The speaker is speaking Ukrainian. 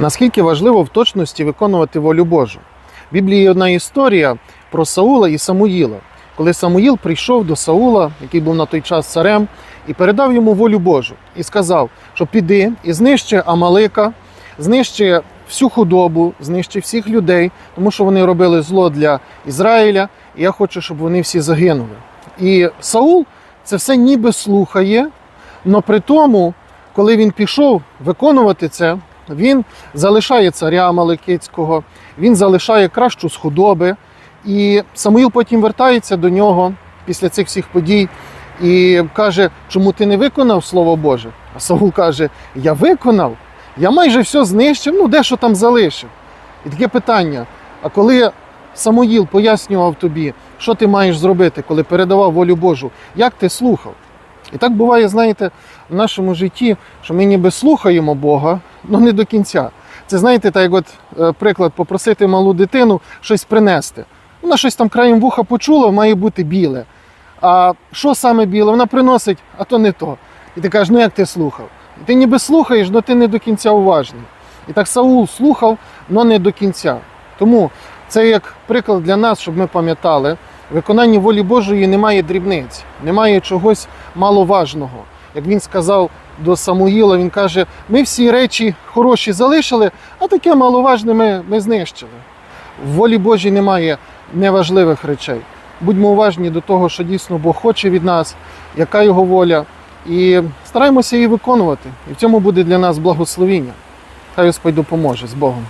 Наскільки важливо в точності виконувати волю Божу? В Біблії є одна історія про Саула і Самуїла. Коли Самуїл прийшов до Саула, який був на той час царем, і передав йому волю Божу, і сказав, що піди і знищи Амалика, знищи всю худобу, знищи всіх людей, тому що вони робили зло для Ізраїля, і я хочу, щоб вони всі загинули. І Саул це все ніби слухає, але при тому, коли він пішов виконувати це, він залишає царя Амаликицького, він залишає кращу з худоби. І Самуїл потім вертається до нього після цих всіх подій і каже, чому ти не виконав Слово Боже? А Саул каже: Я виконав, я майже все знищив, ну дещо там залишив. І таке питання: а коли Самуїл пояснював тобі, що ти маєш зробити, коли передавав волю Божу, як ти слухав? І так буває, знаєте, в нашому житті, що ми ніби слухаємо Бога, але не до кінця. Це знаєте, так як от е, приклад попросити малу дитину щось принести. Вона щось там краєм вуха почула, має бути біле. А що саме біле? Вона приносить, а то не то. І ти кажеш, ну як ти слухав? І ти ніби слухаєш, але ти не до кінця уважний. І так Саул слухав, але не до кінця. Тому це як приклад для нас, щоб ми пам'ятали, в виконанні волі Божої немає дрібниць, немає чогось маловажного. Як він сказав до Самуїла, він каже: ми всі речі хороші залишили, а таке маловажне ми, ми знищили. В волі Божій немає неважливих речей. Будьмо уважні до того, що дійсно Бог хоче від нас, яка його воля, і стараємося її виконувати. І в цьому буде для нас благословіння. Хай Господь допоможе з Богом.